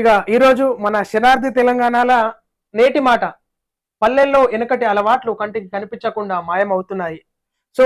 ఇక ఈరోజు మన శనార్థి తెలంగాణల నేటి మాట. పల్లెల్లో వెనుకటి అలవాట్లు కంటికి కనిపించకుండా మాయమవుతున్నాయి. సో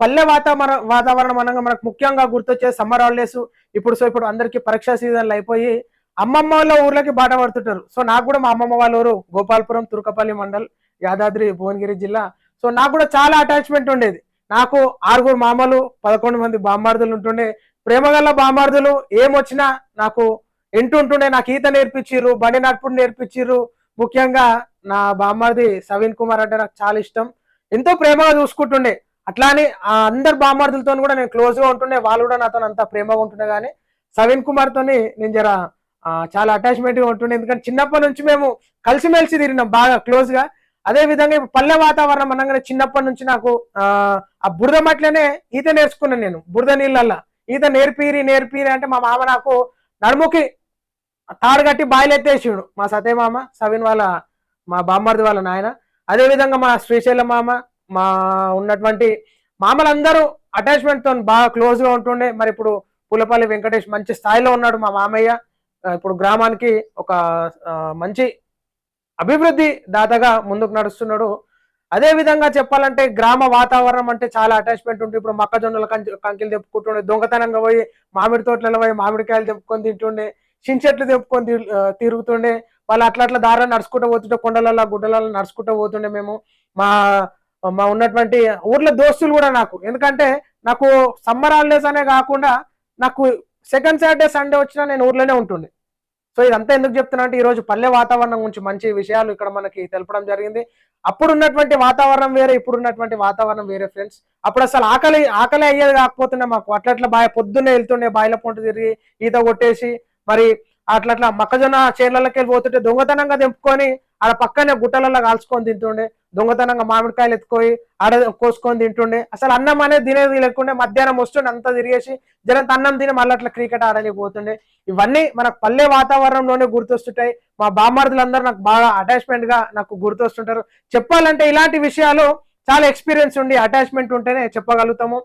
పల్లె వాతావరణ వాతావరణం అనగా మనకు ముఖ్యంగా గుర్తొచ్చే సమ్మర్ హాలిడేస్ ఇప్పుడు సో ఇప్పుడు అందరికీ పరీక్షా సీజన్లు అయిపోయి అమ్మమ్మ వాళ్ళ ఊర్లకి బాట పడుతుంటారు. సో నాకు కూడా మా అమ్మమ్మ వాళ్ళ ఊరు గోపాలపురం తుర్కపల్లి మండల్ యాదాద్రి భువనగిరి జిల్లా. సో నాకు కూడా చాలా అటాచ్మెంట్ ఉండేది. నాకు ఆరుగురు మామలు పదకొండు మంది బామ్మార్దులు ఉంటుండే. ప్రేమగల్ల బామ్మార్దులు ఏమొచ్చినా నాకు ఎంటుంటుండే నాకు ఈత నేర్పించిర్రు బండి నడుపుడు నేర్పించిర్రు. ముఖ్యంగా నా బామ్మర్ది సవీన్ కుమార్ అంటే నాకు చాలా ఇష్టం. ఎంతో ప్రేమగా చూసుకుంటుండే. అట్లా అని ఆ అందరు బామ్మార్దులతో కూడా నేను క్లోజ్గా ఉంటుండే. వాళ్ళు కూడా నాతో అంత ప్రేమగా ఉంటుండే కానీ సవీన్ కుమార్తోని నేను జర చాలా అటాచ్మెంట్గా ఉంటుండే. ఎందుకంటే చిన్నప్పటి నుంచి మేము కలిసిమెలిసి తిరిగినాం బాగా క్లోజ్గా అదే విధంగా ఇప్పుడు పల్లె వాతావరణం అనగానే చిన్నప్పటి నుంచి నాకు ఆ బురద మట్లనే ఈత నేర్చుకున్నాను నేను. బురద నీళ్ళల్లో. ఈత నేర్పిరి నేర్పిరి అంటే మా మామ నాకు నడుముకి తాడు కట్టి బాయిలు ఎత్తేసిండు. మా సతయ్య మామ సవిన్ వాళ్ళ మా బామ్మర్ది వాళ్ళ నాయన. అదే విధంగా మా శ్రీశైలం మామ మా ఉన్నటువంటి మామలందరూ అటాచ్మెంట్తో బాగా క్లోజ్గా ఉంటుండే. మరి ఇప్పుడు పులపల్లి వెంకటేష్ మంచి స్థాయిలో ఉన్నాడు మా మామయ్య. ఇప్పుడు గ్రామానికి ఒక మంచి అభివృద్ధి దాతగా ముందుకు నడుస్తున్నాడు. అదేవిధంగా చెప్పాలంటే గ్రామ వాతావరణం అంటే చాలా అటాచ్మెంట్ ఉంటుంది ఇప్పుడు మొక్కజొన్నల కంకి కంకిలు తెప్పుకుంటుండే. దొంగతనంగా పోయి మామిడి తోటలలో పోయి మామిడికాయలు తెప్పుకొని తింటుండే. చించెట్లు తెప్పుకొని తిరుగుతుండే. వాళ్ళు అట్లా అట్లా దారిలో నడుచుకుంటూ పోతుంటే కొండలలో గుడ్డలలో నడుచుకుంటూ పోతుండే మేము. మా మా ఉన్నటువంటి ఊర్లో దోస్తులు కూడా నాకు. ఎందుకంటే నాకు సమ్మర్ హాలిడేస్ అనే కాకుండా నాకు సెకండ్ సాటర్డే సండే వచ్చినా నేను ఊర్లోనే ఉంటుండే. సో ఇదంతా ఎందుకు చెప్తున్నా అంటే ఈరోజు పల్లె వాతావరణం గురించి మంచి విషయాలు ఇక్కడ మనకి తెలపడం జరిగింది. అప్పుడు ఉన్నటువంటి వాతావరణం వేరే ఇప్పుడు ఉన్నటువంటి వాతావరణం వేరే ఫ్రెండ్స్. అప్పుడు అసలు ఆకలి ఆకలి అయ్యేది కాకపోతుండే మాకు. అట్లట్లా బాయ్ పొద్దున్నే వెళ్తుండే బాయిల పొంట తిరిగి ఈత కొట్టేసి మరి అట్లా అట్లా మొక్కజొన్న చేనులకి వెళ్ళి పోతుంటే దొంగతనంగా తెంపుకొని ఆడ పక్కనే గుట్టలలో కాల్చుకొని తింటుండే. దొంగతనంగా మామిడికాయలు ఎత్తుకొని ఆడ కోసుకొని తింటుండే. అసలు అన్నం అనేది తినేది లేకుండే మధ్యాహ్నం వస్తుండే అంతా తిరిగేసి జనంత అన్నం తిని మళ్ళీ అట్లా క్రికెట్ ఆడడానికి పోతుండే ఇవన్నీ మనకు పల్లె వాతావరణంలోనే గుర్తొస్తుంటాయి. మా బామ్మార్దులందరూ నాకు బాగా అటాచ్మెంట్గా నాకు గుర్తొస్తుంటారు. చెప్పాలంటే ఇలాంటి విషయాలు చాలా ఎక్స్పీరియన్స్ ఉండి అటాచ్మెంట్ ఉంటేనే చెప్పగలుగుతాము.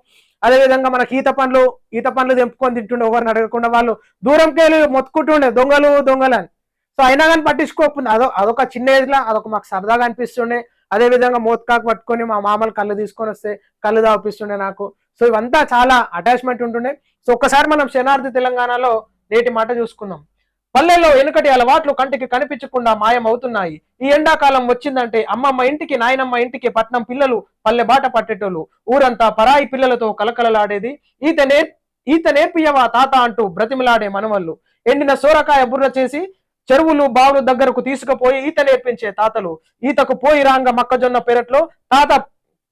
అదేవిధంగా మనకి ఈత పండ్లు ఈత పండ్లు తెంపుకొని తింటుండే ఎవరిని అడగకుండా వాళ్ళు దూరంకి వెళ్ళి మొత్తుకుంటుండే దొంగలు దొంగలు అని. సో అయినా కానీ పట్టించుకోకుండా అదో అదొక చిన్న ఏజ్లో అదొక మాకు సరదాగా అనిపిస్తుండే. అదేవిధంగా మోత్కాకు పట్టుకొని మా మామలు కళ్ళు తీసుకొని వస్తే కళ్ళు దాపిస్తుండే నాకు. సో ఇవంతా చాలా అటాచ్మెంట్ ఉంటుండే. సో ఒక్కసారి మనం శనార్థి తెలంగాణలో నేటి మాట చూసుకుందాం. పల్లెల్లో వెనుకటి అలవాట్లు కంటికి కనిపించకుండా మాయమవుతున్నాయి. ఈ ఎండాకాలం వచ్చిందంటే అమ్మమ్మ ఇంటికి నాయనమ్మ ఇంటికి పట్నం పిల్లలు పల్లె బాట పట్టేటోళ్ళు. ఊరంతా పరాయి పిల్లలతో కలకలలాడేది. ఈత నేర్ ఈత నేర్పియవా తాత అంటూ బ్రతిమిలాడే మనవళ్ళు. ఎండిన సోరకాయ బుర్ర చేసి చెరువులు బావులు దగ్గరకు తీసుకుపోయి ఈత నేర్పించే తాతలు. ఈతకు పోయి రాంగ మొక్కజొన్న పెరట్లో తాత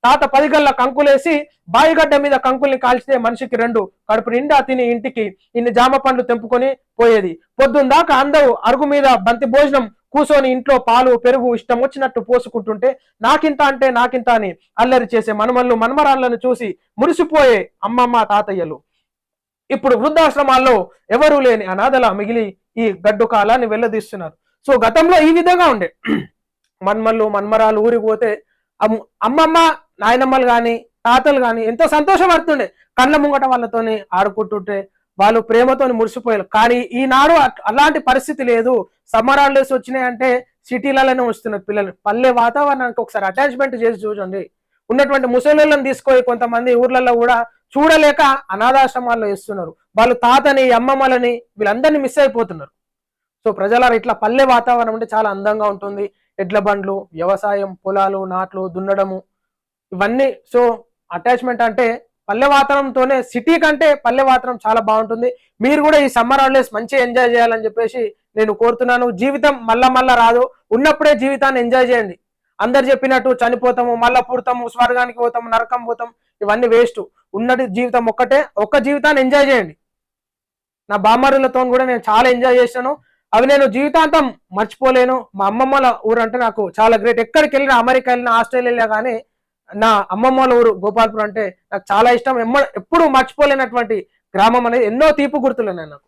తాత పది గల్ల కంకులేసి బాయిగడ్డ మీద కంకుల్ని కాల్చితే మనిషికి రెండు. కడుపు నిండా తిని ఇంటికి ఇన్ని జామ పండ్లు తెంపుకొని పోయేది. పొద్దుందాకా దాకా అందరూ అరుగు మీద బంతి భోజనం కూసోని ఇంట్లో పాలు పెరుగు ఇష్టం వచ్చినట్టు పోసుకుంటుంటే నాకింత అంటే నాకింత అని అల్లరి చేసే మనమల్లు మనమరాళ్ళను చూసి మురిసిపోయే అమ్మమ్మ తాతయ్యలు. ఇప్పుడు వృద్ధాశ్రమాల్లో ఎవరూ లేని అనాథలా మిగిలి ఈ గడ్డు కాలాన్ని వెళ్ళదీస్తున్నారు సో గతంలో ఈ విధంగా ఉండే. మన్మల్లు మన్మరాలు ఊరికి పోతే అమ్మమ్మ నాయనమ్మలు కానీ తాతలు కానీ ఎంతో సంతోషపడుతుండే. కళ్ళ ముంగట వాళ్ళతోని ఆడుకుంటుంటే వాళ్ళు ప్రేమతోని మురిసిపోయారు. కానీ ఈనాడు అలాంటి పరిస్థితి లేదు. సమ్మర్ హాలిడేస్ వచ్చినాయంటే సిటీలలోనే వస్తున్నారు పిల్లలు. పల్లె వాతావరణానికి ఒకసారి అటాచ్మెంట్ చేసి చూడండి. ఉన్నటువంటి ముసలిళ్ళని తీసుకొని కొంతమంది ఊర్లలో కూడా చూడలేక అనాథాశ్రమాల్లో వేస్తున్నారు. వాళ్ళు తాతని అమ్మమ్మలని వీళ్ళందరినీ మిస్ అయిపోతున్నారు. సో ప్రజలారా ఇట్లా పల్లె వాతావరణం అంటే చాలా అందంగా ఉంటుంది. ఎడ్ల బండ్లు వ్యవసాయం పొలాలు నాట్లు దున్నడము. ఇవన్నీ సో అటాచ్మెంట్ అంటే పల్లె వాతావరణంతోనే సిటీ కంటే పల్లె వాతావరణం చాలా బాగుంటుంది. మీరు కూడా ఈ సమ్మర్ హాలిడేస్ మంచిగా ఎంజాయ్ చేయాలని చెప్పేసి నేను కోరుతున్నాను. జీవితం మళ్ళా మళ్ళా రాదు. ఉన్నప్పుడే జీవితాన్ని ఎంజాయ్ చేయండి. అందరు చెప్పినట్టు చనిపోతాము మళ్ళా పుడతాము స్వర్గానికి పోతాము నరకం పోతాం ఇవన్నీ వేస్ట్ ఉన్నటి జీవితం ఒక్కటే. ఒక్క జీవితాన్ని ఎంజాయ్ చేయండి. నా బామ్మరులతో కూడా నేను చాలా ఎంజాయ్ చేశాను. అవి నేను జీవితాంతం మర్చిపోలేను. మా అమ్మమ్మల ఊరంటే నాకు చాలా గ్రేట్ ఎక్కడికి వెళ్ళినా అమెరికా వెళ్ళినా ఆస్ట్రేలియా వెళ్ళినా కానీ నా అమ్మమ్మల ఊరు గోపాల్పురం అంటే నాకు చాలా ఇష్టం. ఎమ్మ ఎప్పుడు మర్చిపోలేనటువంటి గ్రామం అనేది ఎన్నో తీపి గుర్తులు ఉన్నాయి నాకు.